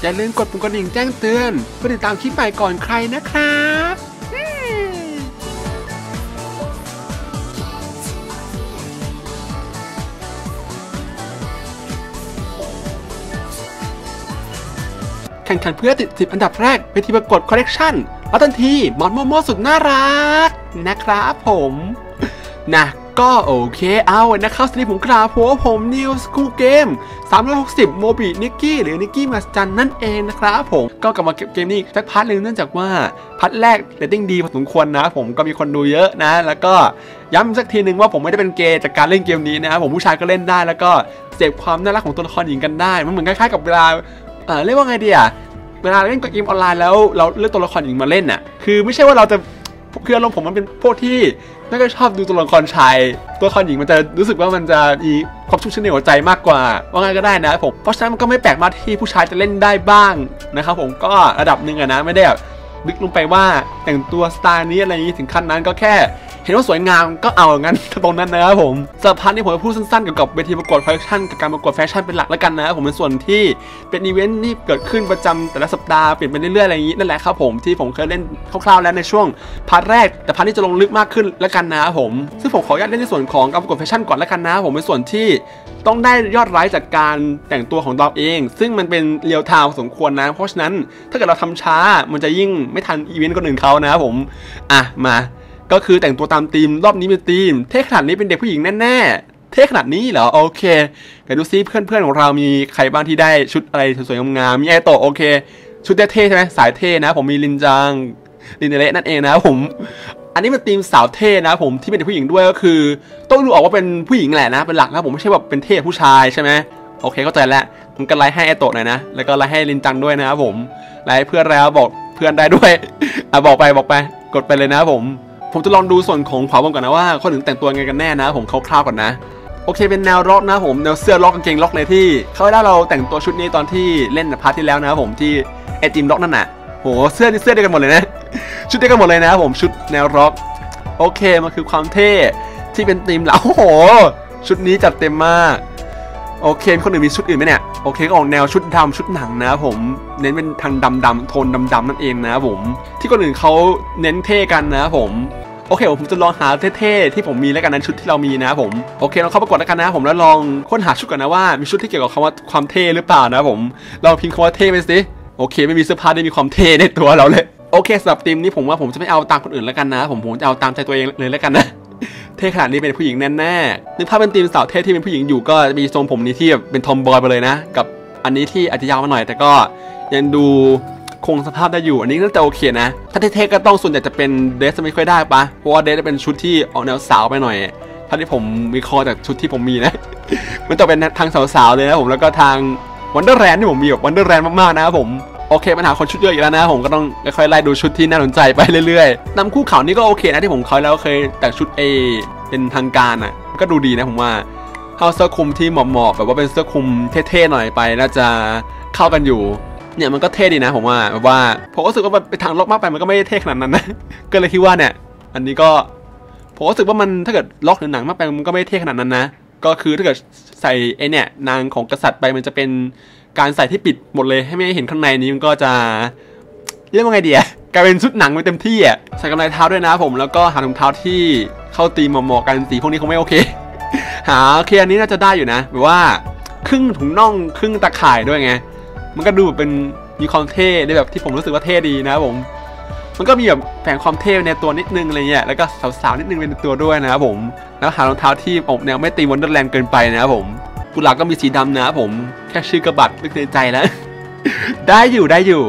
อย่าลืมกดปุ่มกระดิ่งแจ้งเตือนเพื่อติดตามคลิปใหม่ก่อนใครนะครับแข่งขันเพื่อติด10อันดับแรกไปทีประกวดคอลเลกชันแล้วทันทีมอนโมโมสุดน่ารักนะครับผมนะ ก็โอเคเอานะครับสวัสดีผมครับผมผมนิวสกูเกม360โมบินิกกี้หรือนิกกี้มาสจันนั่นเองนะครับผมก็กลับมาเก็บเกมนี้สักพาร์ทหนึ่งเนื่องจากว่าพาร์ทแรกเรตติ้งดีพอสมควรนะ ผมก็มีคนดูเยอะนะ แล้วก็ย้ำสักทีหนึ่งว่าผมไม่ได้เป็นเกย์จากการเล่นเกมนี้นะครับผมผู้ชายก็เล่นได้ แล้วก็เสพความน่ารักของตัวละครหญิงกันได้ มันเหมือนคล้ายๆกับเวลาเออเรียกว่าไงดีอะเวลาเล่นเกมออนไลน์แล้วเราเลือกตัวละครหญิงมาเล่นน่ะคือไม่ใช่ว่าเราจะคืออารมณ์ผมมันเป็นพวกที่ น่าจะชอบดูตัวละครชาย ตัวละครหญิงมันจะรู้สึกว่ามันจะมีความชุ่มชื้นในหัวใจมากกว่า ว่าไงก็ได้นะผมเพราะฉะนั้นมันก็ไม่แปลกมากที่ผู้ชายจะเล่นได้บ้างนะครับผมก็ระดับหนึ่งอะนะไม่ได้แบบลึกลงไปว่าแต่งตัวสไตล์นี้อะไรนี้ถึงขั้นนั้นก็แค่ เห็นว่าสวยงามก็เอางั้นตรงนั้นนะครับผมสำหรับพาร์ทนี้ผมจะพูดสั้นๆเกี่ยวกับเวทีประกวดแฟชั่นกับการประกวดแฟชั่นเป็นหลักแล้วกันนะครับผมเป็นส่วนที่เป็นอีเวนต์ที่เกิดขึ้นประจำแต่ละสัปดาห์เปลี่ยนไปเรื่อยๆอะไรอย่างนี้นั่นแหละครับผมที่ผมเคยเล่นคร่าวๆแล้วในช่วงพาร์ทแรก แต่พาร์ทนี้จะลงลึกมากขึ้นแล้วกันนะครับผม ซึ่งผมขออนุญาตเล่นในส่วนของการประกวดแฟชั่นก่อนแล้วกันนะผมเป็นส่วนที่ต้องได้ยอดไลค์จากการแต่งตัวของเราเอง ซึ่งมันเป็นเรียลไทม์พอสมควรนะ เพราะฉะนั้นถ้าเกิดเราทำช้ามันจะยิ่งไม่ทันอีเวนต์คนอื่นเขานะครับผม อะมา ก็คือแต่งตัวตามธีมรอบนี้เป็นธีม เท่ขนาดนี้เป็นเด็กผู้หญิงแน่ๆ เท่ขนาดนี้เหรอ โอเคเดี๋ยวดูซิเพื่อนๆของเรามีใครบ้างที่ได้ชุดอะไรสวยๆงามๆมีไอโตโอเค ชุดเท่ใช่ไหมสายเท่นะ ผมมีลินจังลินเดเละนั่นเองนะผม อันนี้เป็นธีมสาวเท่นะผมที่เป็นเด็กผู้หญิงด้วยก็คือ ต้องดูออกว่าเป็นผู้หญิงแหละนะเป็นหลักนะผมไม่ใช่แบบเป็นเท่ผู้ชายใช่ไหมโอเคเข้าใจแล้วผมก็ไลค์ให้ไอโตะหน่อยนะ แล้วก็ไลค์ให้ลินจังด้วยนะครับผมไลค์ให้เพื่อนแล้วบอกเพื่อนได้ด้วย อะบอกไปบอกไป กดไปเลยนะผม ผมจะลองดูส่วนของขวาบนก่อนนะว่าเขาถึงแต่งตัวไงกันแน่นะ ผมคร่าวๆก่อนนะ โอเคเป็นแนวล็อกนะผมแนวเสื้อล็อกกางเกงล็อกเลยที่เขาได้เราแต่งตัวชุดนี้ตอนที่เล่นพาร์ทที่แล้วนะผมที่ไอจิมล็อกนั่นน่ะโหเสื้อนี่เสื้อเดียวกันหมดเลยนะ ชุดเดียวกันหมดเลยนะผมชุดแนวล็อก โอเคมันคือความเท่ที่เป็นธีมเหลาโอ้โหชุดนี้จัดเต็มมาก โอเคมีคนอื่นมีชุดอื่นไหมเนี่ยโอเคก็ออกแนวชุดดำชุดหนังนะผมเน้นเป็นทางดำดำๆโทนดำดำๆนั่นเองนะผมที่คนอื่นเขาเน้นเท่กันนะผมโอเคผมจะลองหาเท่ๆที่ผมมีแล้วกันนั้นชุดที่เรามีนะผมโอเคเราเข้าประกวดแล้วกันนะผมแล้วลองค้นหาชุดก่อนนะว่ามีชุดที่เกี่ยวกับคำว่าความเท่หรือเปล่านะผมเราพิมพ์คำว่าเท่ไปสิโอเค ไม่มีเสื้อผ้าที่มีความเท่ในตัวเราเลยโอเคสำหรับทีมนี้ผมว่าผมจะไม่เอาตามคนอื่นแล้วกันนะ ผมผมจะเอาตามใจตัวเองเลยแล้วกันนะ เท่ขนาดนี้เป็นผู้หญิงแน่ๆนึกภาพเป็นทีมสาวเท่ที่เป็นผู้หญิงอยู่ก็มีทรงผมนี้ที่แบบเป็นทอมบอยไปเลยนะ กับอันนี้ที่อาจจะยาวมาหน่อย แต่ก็ยังดูคงสภาพได้อยู่ อันนี้น่าจะโอเคนะ ถ้าเท่ๆก็ต้องส่วนใหญ่จะเป็นเดสไม่ค่อยได้ปะเพราะว่าเดสจะเป็นชุดที่ออกแนวสาวไปหน่อยถ้าที่ผมวิเคราะห์จากชุดที่ผมมีนะ มันจะเป็นทางสาวๆเลยนะผมแล้วก็ทางวันเดอร์แรนที่ผมมีแบบวันเดอร์แรนมากๆนะครับผม โอเคปัญหาคนชุดเยอะอีกแล้วนะ ผมก็ต้องค่อยๆไล่ดูชุดที่น่าสนใจไปเรื่อยๆนำคู่เขานี่ก็โอเคนะที่ผมเขาแล้วเคยแต่งชุดเอเป็นทางการอะ ก็ดูดีนะผมว่าเอาเสื้อคลุมที่เหมาะๆแบบว่าเป็นเสื้อคลุมเท่ๆหน่อยไปน่าจะเข้ากันอยู่เนี่ยมันก็เท่ดีนะผมว่าแบบว่าผมรู้สึกว่าไปทางล็อกมากไปมันก็ไม่ได้เท่ขนาดนั้นนะก็เลยคิดว่าเนี่ย อันนี้ก็ผมรู้สึกว่ามันถ้าเกิดล็อกหรือหนังมากไปมันก็ไม่เท่ขนาดนั้นนะ ก็คือถ้าเกิดใส่ไอเนี่ยนางของกษัตริย์ไปมันจะเป็น การใส่ที่ปิดหมดเลยให้ไม่เห็นข้างในนี้มันก็จะเรียกว่าไงดีอะกลายเป็นชุดหนังไปเต็มที่อะใส่กำไรเท้าด้วยนะผมแล้วก็หาถุงเท้าที่เข้าตีมเหมาะกันสีพวกนี้คงไม่โอเค หาโอเคอันนี้น่าจะได้อยู่นะแบบว่าครึ่งถุงน่องครึ่งตะข่ายด้วยไงมันก็ดูแบบเป็นมีความเท่ได้แบบที่ผมรู้สึกว่าเท่ดีนะผมมันก็มีแบบแฝงความเท่ในตัวนิดนึงอะไรเงี้ยแล้วก็สาวๆนิดนึงในตัวด้วยนะครับผมแล้วหารองเท้าที่ออกแนวไม่ตีวันเดอร์แลนด์เกินไปนะครับผม กุหลาบก็มีสีดำนะผม แค่ชื่อกระบัดลึกในใจแล้ว ได้อยู่ได้อยู่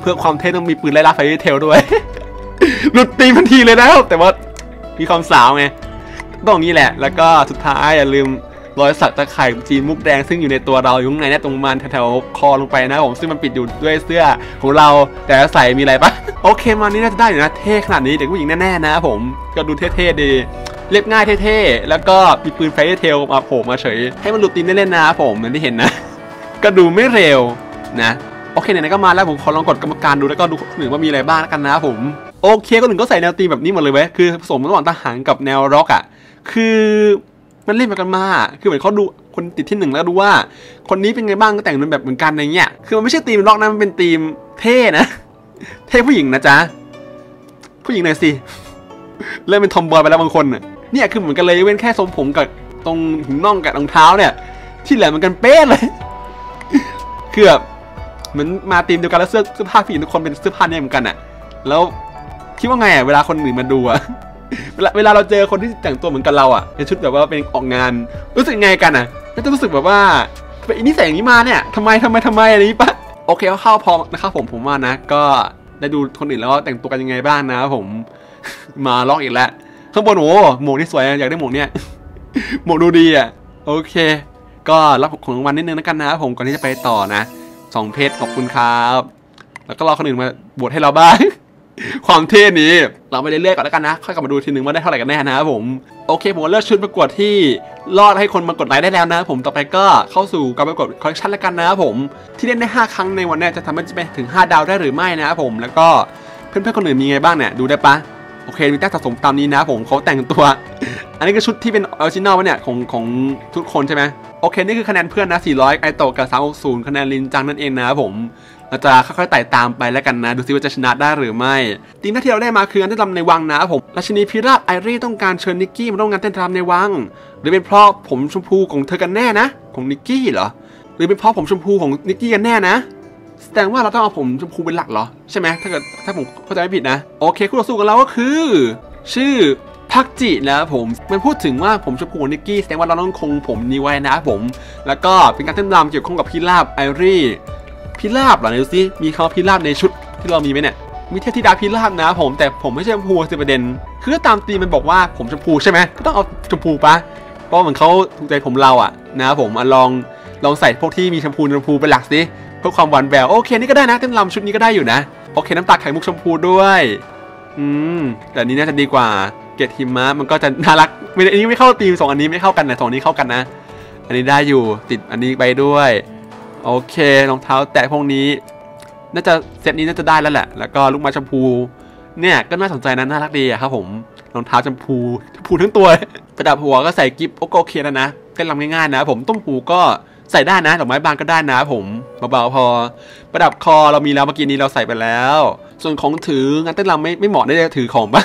เพื่อความเท่ต้องมีปืนไล่ล่าไฟเทลด้วย หลุดตีมันทีเลยนะแต่ว่ามีความสาวไงต้องนี้แหละ แล้วก็สุดท้ายอย่าลืมรอยสักตะไคร่จีนมุกแดงซึ่งอยู่ในตัวเราอยู่ข้างในนี่ยตรงมันแถวๆคอลงไปนะผมซึ่งมันปิดอยู่ด้วยเสื้อของเราแต่ใส่มีอะไรปะโอเคมานี่น่าจะได้อยู่นะเท่ขนาดนี้เด็กผู้หญิงแน่ๆนะผมก็ดูเท่ๆดี เรียบง่ายเท่ๆ แล้วก็มีปืนไฟเทลมาโผล่มาเฉย ให้มันหลุดตีนเล่นๆนะผมเหมือนที่เห็นนะ ก็ดูไม่เร็วนะ โอเคไหนๆก็มาแล้วผมขอลองกดกรรมการดูแล้วก็ดูหนึ่งว่ามีอะไรบ้างกันนะผมโอเคก็หนึ่งก็ใส่แนวตีมแบบนี้หมดเลยเว้ยคือผสมระหว่างทหารกับแนวร็อกอะคือมันเล่นมากันมา คือเหมือนเขาดูคนติดที่หนึ่งแล้วดูว่า คนนี้เป็นไงบ้างก็แต่งเป็นแบบเหมือนกันอะไรเงี้ย คือมันไม่ใช่ธีมล็อกนะ มันเป็นธีมเท่นะ เท่ผู้หญิงนะจ๊ะ ผู้หญิงหน่อยสิ เริ่มเป็นทอมบอยไปแล้วบางคนน่ะ เนี่ยคือเหมือนกันเลยเว้นแค่ทรงผมกับตรงหูน่องกับรองเท้าเนี่ย ที่เหลือเหมือนกันเป๊ะเลยคือแบบเหมือนมาธีมเดียวกันแล้วเสื้อเสื้อผ้าผู้หญิงทุกคนเป็นเสื้อผ้าเนี่ยเหมือนกันอะ แล้วคิดว่าไงอะเวลาคนอื่นมาดูอะเวลาเวลาเราเจอคนที่แต่งตัวเหมือนกันเราอะในชุดแบบว่าเป็นออกงาน รู้สึกไงกันอะก็จะรู้สึกแบบว่าเป็นนิสัยอย่างนี้มาเนี่ยทำไมทำไมทำไมอะไรนี้ปะโอเคเข้าพอนะครับผมผมว่านะ ก็ได้ดูคนอื่นแล้วแต่งตัวกันยังไงบ้างนะครับผมมาล็อกอีกแล้ว ข้างบนโอ้หมวกนี่สวยอยากได้หมวกเนี่ยหมวกดูดีอะโอเค ก็รับของรางวัลนิดนึงแล้วกันนะครับผมก่อนที่จะไปต่อนะสองเพจขอบคุณครับ แล้วก็รอคนอื่นมาบวชให้เราบ้างความเท่นี้เราไปเรื่อยๆก่อนแล้วกันนะ ค่อยกลับมาดูทีนึงว่าได้เท่าไหร่กันแน่นะครับผม โอเค ผมเลือกชุดประกวดที่รอดให้คนมากดไลค์ได้แล้วนะครับผมต่อไปก็เข้าสู่การประกวดคอลเลคชันแล้วกันนะครับผม ที่เล่นได้ 5 ครั้งในวันนี้จะทำให้จะไปถึง 5 ดาวได้หรือไม่นะครับผม แล้วก็เพื่อนๆคนอื่นมีไงบ้างเนี่ยดูได้ปะ โอเคมีแต้มสะสมตามนี้นะผมเขาแต่งตัว อันนี้ก็ชุดที่เป็นออริจินอลวะเนี่ยของของทุกคนใช่ไหมโอเค นี่คือคะแนนเพื่อนนะ 400 ไอโตะกับ 360 คะแนนลินจังนั่นเองนะครับผมเราจะค่อยๆไต่ตามไปแล้วกันนะ ดูซิว่าจะชนะได้หรือไม่ทีมที่เราได้มาคืองานเต้นรำในวังนะครับผมราชินีพิราบไอรีต้องการเชิญนิกกี้มาร่วมงานเต้นรำในวัง หรือเป็นเพราะผมชมพูของเธอกันแน่นะ ของนิกกี้เหรอหรือเป็นเพราะผมชมพูของนิกกี้กันแน่นะ แสดงว่าเราต้องเอาผมชมพูเป็นหลักเหรอ ใช่ไหมถ้าเกิดถ้าผมเข้าใจไม่ผิดนะ โอเคคู่ต่อสู้ของเราก็คือ ชื่อพักจินะครับผม มันพูดถึงว่าผมชมพูนิกกี้แสดงว่าเราต้องคงผมนี้ไว้นะครับผม แล้วก็เป็นการเต้นรำเกี่ยวข้องกับพิราบไอรีพิราบเหรอดูสิมีคำว่าพิราบในชุดที่เรามีไหมเนี่ยมีเทพธิดาพิราบนะผมแต่ผมไม่ใช่ชมพูสิประเด็น คือตามตีมันบอกว่าผมชมพูใช่ไหมก็ต้องเอาชมพูปะเพราะเหมือนเขาถูกใจผมเราอะนะครับผมอลองลองใส่พวกที่มีชมพูชมพูเป็นหลักสิ เพื่อความหวานแววโอเคนี่ก็ได้นะเต้นรำชุดนี้ก็ได้อยู่นะ โอเคน้ำตาไข่มุกชมพูด้วย อืมแต่นี้น่าจะดีกว่าเกตหิมะมันก็จะน่ารักไม่อันนี้ไม่เข้าตีมสองอันนี้ไม่เข้ากันนะสองนี้เข้ากันนะ อันนี้ได้อยู่ติดอันนี้ไปด้วย โอเครองเท้าแตะพวกนี้ น่าจะเซตนี้น่าจะได้แล้วแหละ แล้วก็ลูกไม้ชมพูเนี่ยก็น่าสนใจนะน่ารักดีอะครับผมรองเท้าชมพูชมพูทั้งตัวประดับหัวก็ใส่กิฟต์โอเคแล้วนะเต้นรำง่ายๆนะ ผมต้มหูก็ ใส่ได้นะดอกไม้บานก็ได้นะผมเบาๆพอ ประดับคอเรามีแล้วเมื่อกี้นี้เราใส่ไปแล้ว ส่วนของถืองานเต้นรำไม่ไม่เหมาะได้จะถือของปะ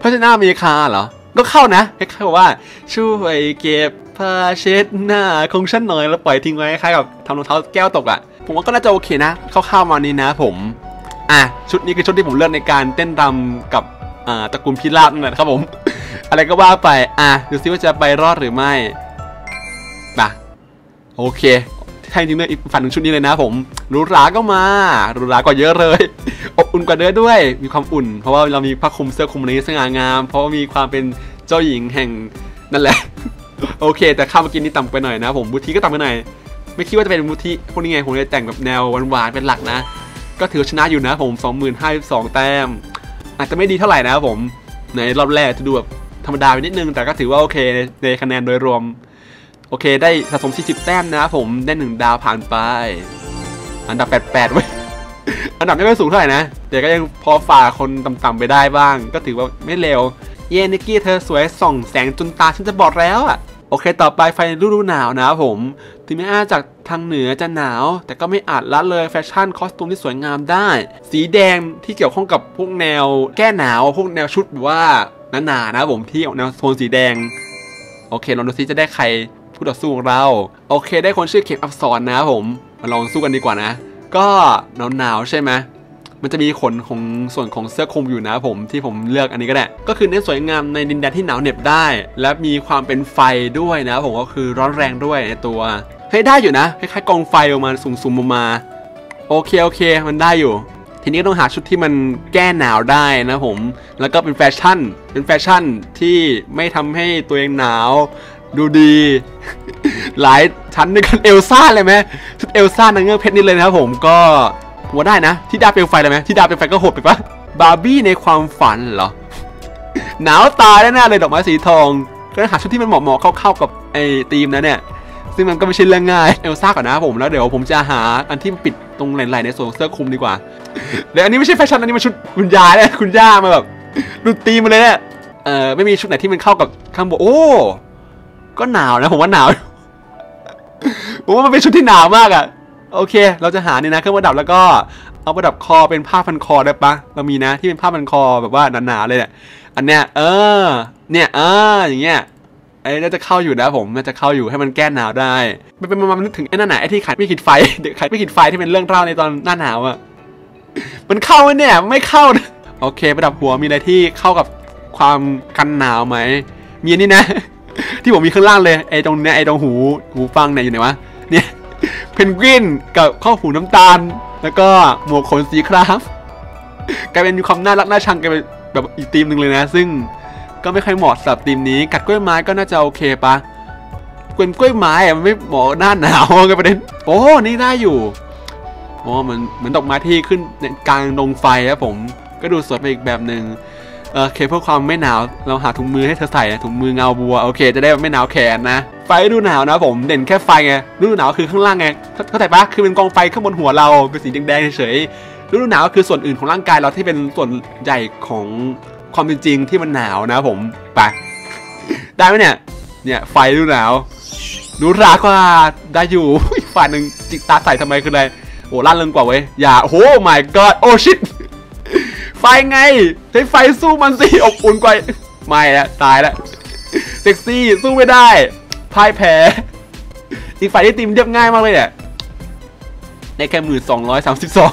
พราะฉะนั้นอเมริกาเหรอก็เข้านะคล้ายๆว่าช่วยเก็บผ้าเช็ดหน้าของฉันหน่อยแล้วปล่อยทิ้งไว้คล้ายๆกับทำรองเท้าแก้วตกอะ่ะ ผมว่าก็น่าจะโอเคนะเข้าๆมานี้นะ ผม อะชุดนี้คือชุดที่ผมเลือกในการเต้นรำกับอ่าตระกูลพิราบนั่นแหละครับผม อะไรก็ว่าไป อะดูซิว่าจะไปรอดหรือไม่ปะ โอเคใช่จริงเลยอีกฝันถึงชุดนี้เลยนะผมรูหราก็มารูหรากว่าเยอะเลยอบอุ่นกว่าเดิมด้วย มีความอุ่น เพราะว่าเรามีผ้าคลุมเสื้อคลุมนี้สง่างาม เพราะามีความเป็นเจ้าหญิงแห่งนั่นแหละ โอเค แต่ข้าวมื่อกี้นี้ต่ำไปหน่อยนะผมบูทีก็ต่ำไปหน่อยไม่คิดว่าจะเป็นบูทีพวกนี้ไงผมจะแต่งแบบแนวหวานๆเป็นหลักนะ ก็ถือชนะอยู่นะผม2052แต้ม อาจจะไม่ดีเท่าไหร่นะผมในรอบแรกจะดูแบบธรรมดาไปนิดนึงแต่ก็ถือว่าโอเคในในคะแนนโดยรวม โอเค ได้สะสม 40 แต้มนะผมได้ 1 ดาวผ่านไป อันดับ 88 เว้ย อันดับไม่ค่อยสูงเท่าไหร่นะ แต่ก็ยังพอฝ่าคนต่ำๆไปได้บ้าง ก็ถือว่าไม่เร็ว เยนิกกี้เธอสวยส่องแสงจนตาฉันจะบอดแล้วอะโอเค ต่อไปไฟฤดูหนาวนะครับผม ถึงแม้อาจากทางเหนือจะหนาว แต่ก็ไม่อาจละเลยแฟชั่นคอสตูมที่สวยงามได้ สีแดงที่เกี่ยวข้องกับพวกแนวแก้หนาว พวกแนวชุดว่าหนาๆนะผมที่ออกแนวโทนสีแดง โอเคลองดูซิจะได้ใคร ผู้ต่อสู้ของเรา โอเค ได้คนชื่อเข็มอับสอนนะครับผม มาลองสู้กันดีกว่านะ ก็หนาวๆใช่ไหมมันจะมีขนของส่วนของเสื้อคลุมอยู่นะผมที่ผมเลือกอันนี้ก็ได้ ก็คือเน้นสวยงามในดินแดนที่หนาวเหน็บได้ และมีความเป็นไฟด้วยนะผมก็คือร้อนแรงด้วยในตัว ให้ยได้อยู่นะคล้ายๆกองไฟออกมาสูงๆออกมาโอเคโอเค มันได้อยู่ ทีนี้ต้องหาชุดที่มันแก้หนาวได้นะผม แล้วก็เป็นแฟชั่นเป็นแฟชั่นที่ไม่ทำให้ตัวเองหนาว ดูดี หลายชั้นด้วยกันเอลซ่าเลยไหมชุดเอลซ่านางเงือกเพชรนี่เลยนะครับผมก็ผมว่าได้นะที่ดาเปลวไฟเลยไหมที่ดาเปลวไฟก็โหดไปปะบาร์บี้ในความฝันเหรอหนาวตายแน่ๆเลยดอกไม้สีทองก็หาชุดที่มันเหมาะๆเข้าๆกับไอ้ธีมนะเนี่ยซึ่งมันก็ไม่ใช่เรื่องง่ายเอลซ่าก่อนนะผมแล้วเดี๋ยวผมจะหาอันที่ปิดตรงไหล่ๆในส่วนเสื้อคลุมดีกว่าเดี๋ยวอันนี้ไม่ใช่แฟชั่นอันนี้มันชุดคุณยายเลยคุณย่ามาแบบดูตีมมาเลยเนี่ยเออไม่มีชุดไหนที่มันเข้ากับข้างบนโอ้ ก็หนาวนะผมว่าหนาว ผมว่ามันเป็นชุดที่หนาวมากอะโอเค เราจะหานี่นะเครื่องประดับแล้วก็เอาประดับคอเป็นผ้าพันคอได้ปะเรามีนะที่เป็นผ้าพันคอแบบว่าหนาๆเลยเนี่ยอันเนี้ยเออ เนี่ยเอออย่างเงี้ยไอ้น่าจะเข้าอยู่นะผมน่าจะเข้าอยู่ให้มันแก้หนาวได้ไปเป็นมานึกถึงไอ้นั่นไหนไอ้ที่ขายไม่ขีดไฟเด็กขายไม่ขีดไฟที่เป็นเรื่องเล่าในตอนหน้าหนาวอะมันเข้าไหมเนี่ยไม่เข้านะโอเค ประดับหัวมีอะไรที่เข้ากับความกันหนาวไหมมีนนี้นะ ที่ผมมีข้างล่างเลยไอ้ตรงเนี้ยไอ้ตรงหูหูฟังเนี่ยอยู่ไหนวะเนี่ยเพนกวินกับข้อหูน้ำตาล แล้วก็หมวกขนสีคราฟกลายเป็นมีความน่ารักน่าชังกลายเป็นแบบอีกธีมหนึ่งเลยนะ ซึ่งก็ไม่ค่อยเหมาะสำหรับธีมนี้กัดกล้วยไม้ก็น่าจะโอเคปะกวนกล้วยไม้อะมันไม่เหมาะหน้าหนาวกันประเด็นโอ้นี่ได้อยู่โอ้เหมือนเหมือนดอกไม้ที่ขึ้นในกลางดงไฟครับผม ก็ดูสวยไปอีกแบบหนึ่ง โอเคเพื่อความไม่หนาวเราหาถุงมือให้เธอใส่นะถุงมือเงาบัวโอเค จะได้ไม่หนาวแขนนะไฟฤดูหนาวนะผมเด่นแค่ไฟไงฤดูหนาวคือข้างล่างไงเข้าใจปะคือเป็นกองไฟข้างบนหัวเราเป็นสีแดงๆเฉยฤดูหนาวก็คือส่วนอื่นของร่างกายเราที่เป็นส่วนใหญ่ของความเป็นจริงที่มันหนาวนะผมไปได้ไหมเนี่ยเนี่ยไฟฤดูหนาวดูรากว่าได้อยู่ฝ่ายหนึ่งจิกตาใส่ทำไมคืออะไรโอ้ล่าเริงกว่าเว้ยอย่าโอ้ my god โอ้ชิตไฟไง ช้ไฟสู้มันสิอบอุ่นกว่าไม่แล้วตายแล้วเซ็กซี่สู้ไม่ได้พ่ายแพ้อีกฝ่ายที่ตีมเรียบง่ายมากเลยเนี่ยในแค่หมื่นสองร้อยสามสิบสอง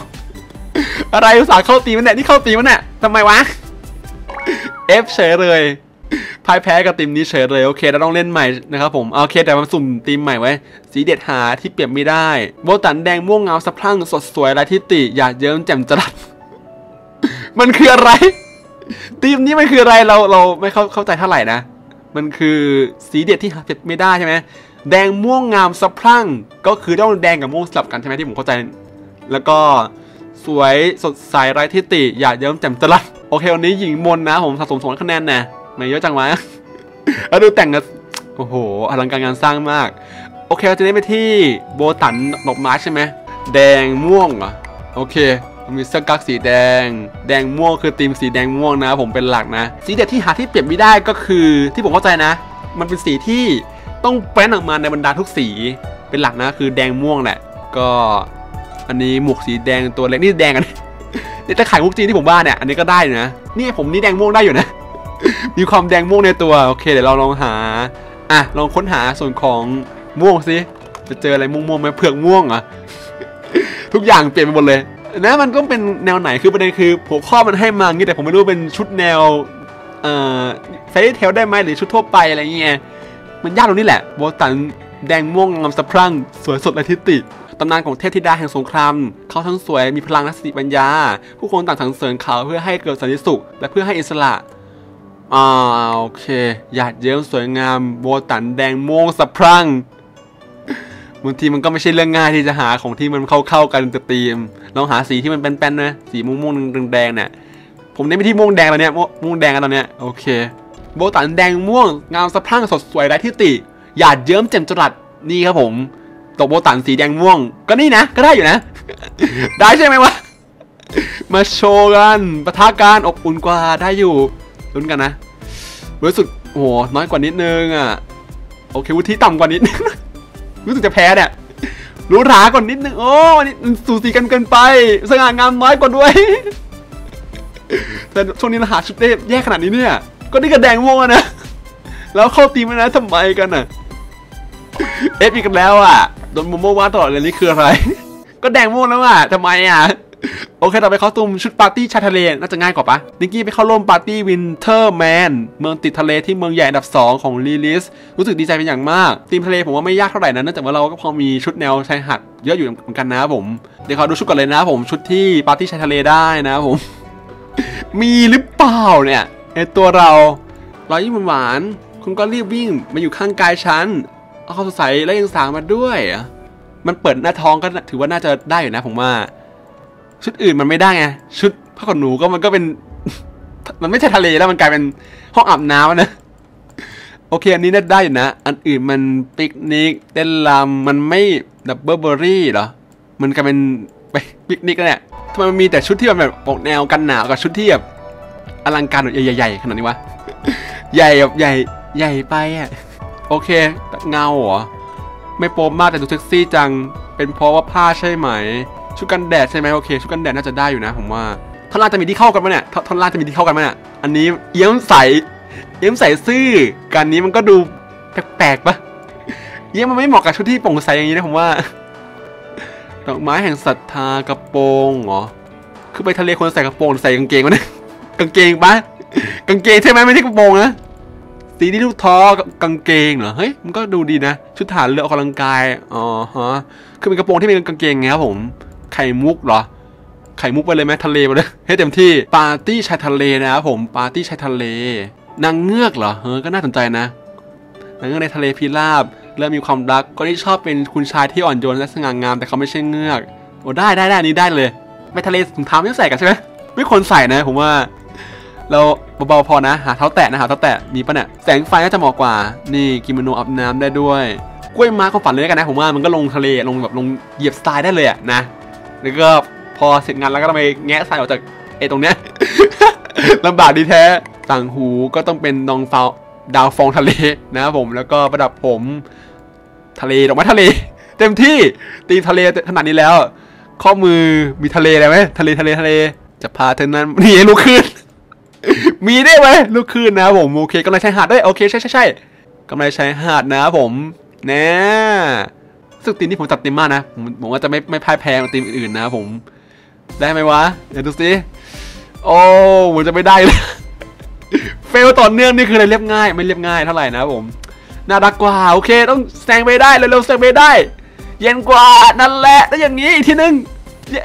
อะไรอุตส่าห์เข้าตีมันเนี่ยนี่เข้าตีมันเนี่ยทำไมวะ F เฉยเลยพ่ายแพ้กับทีมนี้เฉยเลยโอเคเราต้องเล่นใหม่นะครับผมโอเคแต่มันสุ่มทีมใหม่ไว้ สีเด็ดหาที่เปรียบไม่ได้โบตันแดงม่วงเงาสะพรั่งสดสวยไรทิติอยากเยิ้มแจ่มจรัสมันคืออะไร ทีมนี้มันคืออะไรเราเราไม่เข้าเข้าใจเท่าไหร่นะ มันคือสีเด็ดที่หาเผ็ดไม่ได้ใช่ไหมแดงม่วงงามสะพรั่ง ก็คือต้องแดงกับม่วงสลับกันใช่ไหมที่ผมเข้าใจ แล้วก็สวยสดใสไร้ทิติอยาเยิ้มแจ่มจรัสโอเควันนี้หญิงมนนะ ผมสะสมสองคะแนนนะไม่เยอะจังวะแล้วดูแต่งกันโอ้โหอลังการงานสร้างมาก โอเคเราจะได้ไปที่โบตันดอกไม้ใช่ไหมแดงม่วงเหรอโอเค มีเสื้อกั๊กสีแดง แดงม่วงคือธีมสีแดงม่วงนะ ผมเป็นหลักนะ สีเด็ดที่หาที่เปรียบไม่ได้ก็คือที่ผมเข้าใจนะ มันเป็นสีที่ต้องแปรนออกมาในบรรดาทุกสีเป็นหลักนะคือแดงม่วงแหละ ก็อันนี้หมวกสีแดงตัวเล็กนี่แดงอันนี่จะขายมุกจีนที่ผมบ้าเนี่ยอันนี้ก็ได้นะนี่ผมนี่แดงม่วงได้อยู่นะ มีความแดงม่วงในตัวโอเคเดี๋ยวเราลองหาอะลองค้นหาส่วนของม่วงสิจะเจออะไรม่วงๆไหมเผือกม่วงอะทุกอย่างเปลี่ยนไปหมดเลย นะมันก็เป็นแนวไหนคือประเด็นคือหัวข้อมันให้มางี้แต่ผมไม่รู้เป็นชุดแนวเอ่อไฟเทลได้ไหมหรือชุดทั่วไปอะไรเงี้ยมันยากตรงนี้แหละโบตันแดงม่วงงามสะพรั่งสวยสดและทิติตำนานของเทพธิดาแห่งสงคราม เขาทั้งสวยมีพลังและสติปัญญา ผู้คนต่างสรรเสริญเขาเพื่อให้เกิดสันติสุข และเพื่อให้อิสระอ่าโอเค หยาดเยิ้มสวยงาม โบตันแดงม่วงสะพรั่ง บางทีมันก็ไม่ใช่เรื่องง่ายที่จะหาของที่มันเข้าๆกันกับธีมลองหาสีที่มันแป้นๆนะสีม่วงๆแดงๆเนี่ยผมเน้นไปที่ม่วงแดงแล้วเนี่ยม่วงม่วงแดงกันตอนเนี้ยโอเค โบตันแดงม่วงงามสะพรั่งสดสวยไร้ที่ติหยาดเยิ้มแจ่มจรัสนี่ครับผมตกโบตันสีแดงม่วง ก็นี่นะ ก็ได้อยู่นะ ได้ใช่ไหมวะ มาโชว์กันปะทะการอบอุ่นกว่าได้อยู่ลุ้นกันนะรู้สึกโอ้โหน้อยกว่านิดนึงอะโอเควุฒิต่ำกว่านิดนึง รู้สึกจะแพ้เนี่ยรู้ราก่อนนิดนึงโอ้วันนี้สูสีกันเกินไปสง่างามน้อยกว่าด้วย แต่ช่วงนี้ราหาชุดได้แย่ขนาดนี้เนี่ย ก็นี่กระแดงม่วงอะนะ แล้วเข้าตีมันนะทำไมกันอะเอฟอีกแล้วอะโดนโมโมว่าตลอดเลยนี่คืออะไร ก็แดงม่วงแล้วอะทำไมอะ โอเค ต่อไปเขาตุมชุดปาร์ตี้ชายทะเล น่าจะง่ายกว่าปะนิกกี้ไปเข้าร่วมปาร์ตี้วินเทอร์แมนเมืองติดทะเลที่เมืองใหญ่อันดับ 2 ของลีลิส รู้สึกดีใจเป็นอย่างมากทีมทะเลผมว่าไม่ยากเท่าไหร่นะเนื่องจากว่าเราก็พอมีชุดแนวชายหาดเยอะอยู่เหมือนกันนะผม เดี๋ยวขอดูชุดก่อนเลยนะผมชุดที่ปาร์ตี้ชายทะเลได้นะผม มีหรือเปล่าเนี่ยไอตัวเราเรายิ่งหวานๆคุณก็รีบวิ่งมาอยู่ข้างกายฉันเอาเขามสดใสและยังสางมาด้วย มันเปิดหน้าท้องก็ถือว่าน่าจะได้อยู่นะผมว่า ชุดอื่นมันไม่ได้ไงชุดผ้าขนหนูก็มันก็เป็น มันไม่ใช่ทะเลแล้วมันกลายเป็นห้องอาบน้ำนะโอเค อันนี้น่าได้อยู่นะ อันอื่นมันปิกนิกเต้นรำมันไม่ดับเบิลเบอรี่เหรอ มันกลายเป็นไปปิกนิกแล้วเนี่ยทำไมมันมีแต่ชุดที่มันแบบออกแนวกันหนาวกับชุดที่แบบอลังการแบบใหญ่ๆขนาดนี้วะ ใหญ่แบบใหญ่ใหญ่ไปอะ โอเค เงาเหรอ ไม่โป๊มากแต่ดูเซ็กซี่จัง เป็นเพราะว่าผ้าใช่ไหม ชุดกันแดดใช่ไหมโอเคชุดกันแดดน่าจะได้อยู่นะ ผมว่าท่อนล่างจะมีที่เข้ากันไหมเนี่ยท่อนท่อนล่างจะมีที่เข้ากันไหมเนี่ยอันนี้เอี้ยมใสเอี้ยมใสซื่อการนี้มันก็ดูแปลกๆปะเอี้ยมมันไม่เหมาะกับชุดที่โปร่งใสอย่างนี้นะผมว่าดอกไม้แห่งศรัทธากระโปรงเหรอคือไปทะเลคนใส่กระโปรงใส่กางเกงวะเนี่ยกางเกงปะกางเกงใช่ไหมไม่ใช่กระโปรงนะสีที่ลูกท้อกางเกงเหรอเฮ้ยมันก็ดูดีนะ ชุดฐานเรือออกกำลังกายอ๋อฮะคือเป็นกระโปรงที่เป็นกางเกงไงครับผม ไข่มุกเหรอ ไข่มุกไปเลยไหมทะเลไปเลยให้เต็มที่ปาร์ตี้ชายทะเลนะครับผมปาร์ตี้ชายทะเลนางเงือกเหรอเฮ้ยก็น่าสนใจนะนางเงือกในทะเลพิราบเริ่มมีความรักก็ที่ชอบเป็นคุณชายที่อ่อนโยนและสง่างามแต่เขาไม่ใช่เงือกโอ้ได้ได้ได้อันนี้ได้เลยไปทะเลถุงเท้าไม่ใส่กันใช่ไหมไม่ควรใส่นะผมว่า เราเบาๆพอนะหาเท้าแตะนะหาเท้าแตะมีปะเนี่ยแสงไฟก็จะเหมาะกว่า นี่กิโมโนอาบน้ำได้ด้วยกล้วยไม้ควาฝันเลยกันนะผมว่ามันก็ลงทะเลลงแบบลงเหยียบทรายได้เลยอะนะ แล้วก็พอเสร็จงานแล้วก็ต้องไปแงะทรายออกจากไอ้ตรงเนี้ย ลำบากดีแท้ต่างหูก็ต้องเป็นดองฟาวดาวฟองทะเลนะครับผมแล้วก็ประดับผมทะเลดอกไม้ทะเล เต็มที่ตีมทะเลขนาดนี้แล้ว ข้อมือมีทะเลอะไรไหมทะเลทะเลทะเล จะพาเธอนั้นนี่ลูกขึ้นมีได้ไหมลูกขึ้นนะครับผมโอเคกำลังชายหาดด้วยโอเคใช่ใช่ใช่กำลังชายหาดนะครับผมแน่ สึกตีมที่ผมจัดเต็มมากนะ ผมผมว่าจะไม่ไม่พ่ายแพ้ตีมอื่นๆนะครับผม ได้ไหมวะ เดี๋ยวดูสิ โอ้ผมจะไม่ได้เลย เฟลต่อเนื่องนี่คืออะไรเรียบง่าย ไม่เรียบง่ายเท่าไหร่นะครับผม น่ารักกว่า โอเค ต้องแซงไปได้ เร็วๆแซงไปได้ เย็นกว่า นั่นแหละแล้วอย่างนี้อีกทีนึง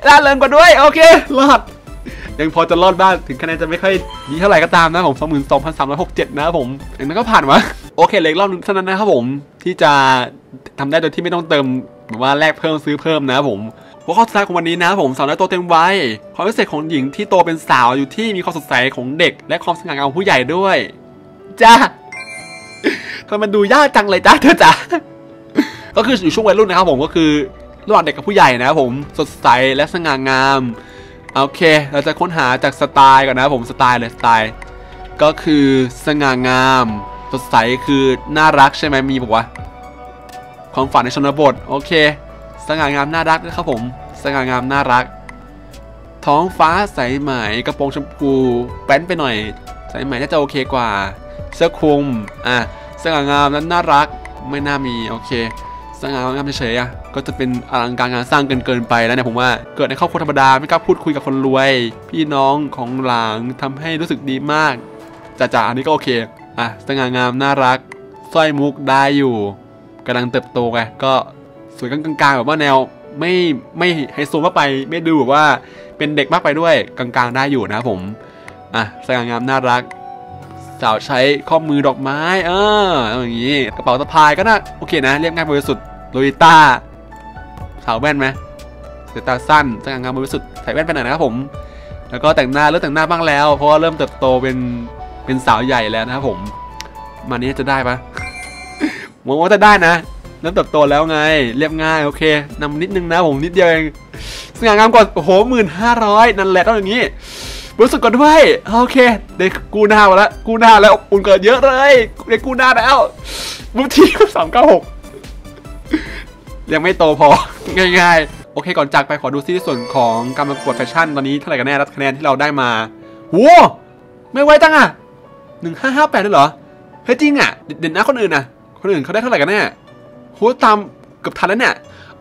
ล่าเริงกว่าด้วย โอเค รอด ยังพอจะรอดบ้าง ถึงคะแนนจะไม่ค่อยดีเท่าไหร่ก็ตามนะผม22,367นะครับผมอย่างนั้นก็ผ่านวะ โอเคเหลยรอบนึงเท่านั้นนะครับผมที่จะทำได้โดยที่ไม่ต้องเติมหรือว่าแลกเพิ่มซื้อเพิ่มนะครับผมหัวข้อสุดท้ายของวันนี้นะครับผมสาวน้อยโตเต็มวัยความพิเศษของหญิงที่โตเป็นสาวอยู่ที่มีความสดใสของเด็ก และความสง่างามของผู้ใหญ่ด้วยจ้าทำไมมันดูยากจังเลยจ้าเธอจ้าก็คืออยู่ช่วงวัยรุ่นนะครับผมก็คือระหว่างเด็กกับผู้ใหญ่นะครับผมสดใสและสง่างามโอเค เราจะค้นหาจากสไตล์ก่อนนะครับผมสไตล์เลยสไตล์ ก็คือสง่างาม สดใสคือน่ารักใช่ไหมมีบอกว่าความฝันในชนบท โอเคสง่างามน่ารักนะครับผมสง่างามน่ารัก ท้องฟ้าใสไหมกระโปรงชมพูแป้นไปหน่อย ใสไหมน่าจะโอเคกว่า เสื้อคลุมอะสง่างามนั้นน่ารักไม่น่ามีโอเคสง่างามเฉยๆอะก็จะเป็นอลังการงานสร้างเกินเกินไปแล้วเนี่ยผมว่าเกิดในครอบครัวธรรมดาไม่กล้าพูดคุยกับคนรวย พี่น้องของหลางทำให้รู้สึกดีมากจ่าๆอันนี้ก็โอเค อะสง่างามน่ารักสร้อยมุกได้อยู่กำลังเติบโตไงก็สวยกลางๆแบบว่าแนวไม่ไม่ไฮโซมากไปไม่ดูแบบว่าเป็นเด็กมากไปด้วยกลางๆได้อยู่นะครับผมอะสง่างามน่ารัก สาวใช้ข้อมือดอกไม้เอออย่างนี้กระเป๋าสะพายก็น่าโอเคนะเรียบง่ายบริสุทธิ์โลลิต้าสาวแว่นไหมสายตาสั้นสง่างามบริสุทธิ์ใส่แว่นไปหน่อยนะครับผม แล้วก็แต่งหน้าเริ่มแต่งหน้าบ้างแล้ว เพราะว่าเริ่มเติบโตเป็น เป็นสาวใหญ่แล้วนะครับผม มานี้จะได้ปะหวังว่าจะได้นะเริ่มเติบโตแล้วไง เรียบง่าย โอเคนำนิดนึงนะผมนิดเดียวเองสง่างามกว่าโอ้โหหมื่นห้าร้อยนั่นแหละต้องอย่างนี้รู้สึกก่อนด้วยโอเคได้กู้หน้ามาแล้วกูหน้าแล้วอุ่นเกิดเยอะเลยได้กู้หน้าแล้วมุทีสามเก้าหกยังไม่โตพอง่ายๆ โอเคก่อนจากไปขอดูซิส่วนของการประกวดแฟชั่นตอนนี้เท่าไหร่กันแน่รับคะแนนที่เราได้มาโหไม่ไวจังอะ หนึ่งห้าห้าแปดเลยเหรอ เฮ้ยจริงอะ เด่นนะคนอื่นอะคนอื่นเขาได้เท่าไหร่กันแน่โหตามเกือบทันแล้วเนี่ย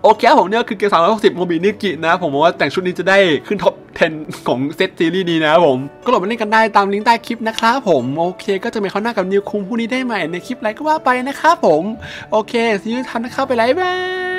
โอเคครับผมเนี่ยคือเกม360โมบินิกินะ ผมว่าแต่งชุดนี้จะได้ขึ้นท็อป 10 ของเซตซีรีส์นี้นะครับผม ก็โหลดมาเล่นกันได้ตามลิงก์ใต้คลิปนะครับผม โอเค ก็จะมีเขาหน้ากับนิวคุงผู้นี้ได้ใหม่ในคลิปอะไรก็ว่าไปนะครับผม โอเคซีรีส์ทันนะครับไปไลฟ์บาย